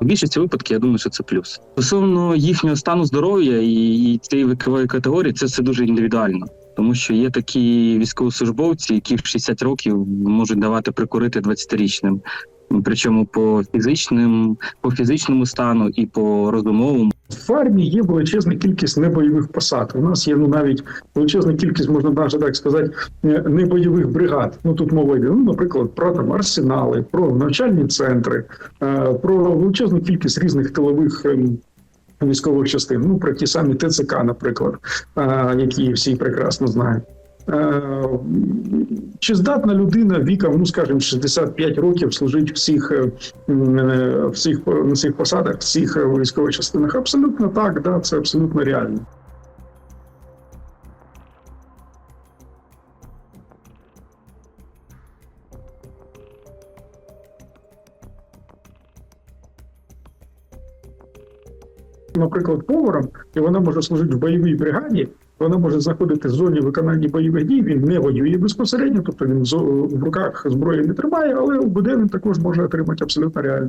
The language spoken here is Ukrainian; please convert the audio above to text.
В більшості випадків я думаю, що це плюс. Стосовно їхнього стану здоров'я і, цієї вікової категорії, це все дуже індивідуально. Тому що є такі військовослужбовці, які в 60 років можуть давати прикурити 20-річним. Причому по фізичним, по фізичному стану і по розумовому. В армії є величезна кількість небойових посад. У нас є ну навіть величезна кількість, можна навіть так сказати, е, небойових бригад. Ну тут мова йде, ну, наприклад, про там арсенали, про навчальні центри, е, про величезну кількість різних тилових. ем, Військових частин, ну про ті самі ТЦК, наприклад, е, які всі прекрасно знають. Е, Чи здатна людина віком, ну скажімо, 65 років служить в всіх, е, е, всіх на цих посадах, всіх військових частинах? Абсолютно так, да, це абсолютно реально. Наприклад, поваром, і вона може служити в бойовій бригаді, вона може знаходити в зоні виконання бойових дій. Він не воює безпосередньо, тобто він в руках зброї не тримає, але УБД він також може отримати абсолютно реально.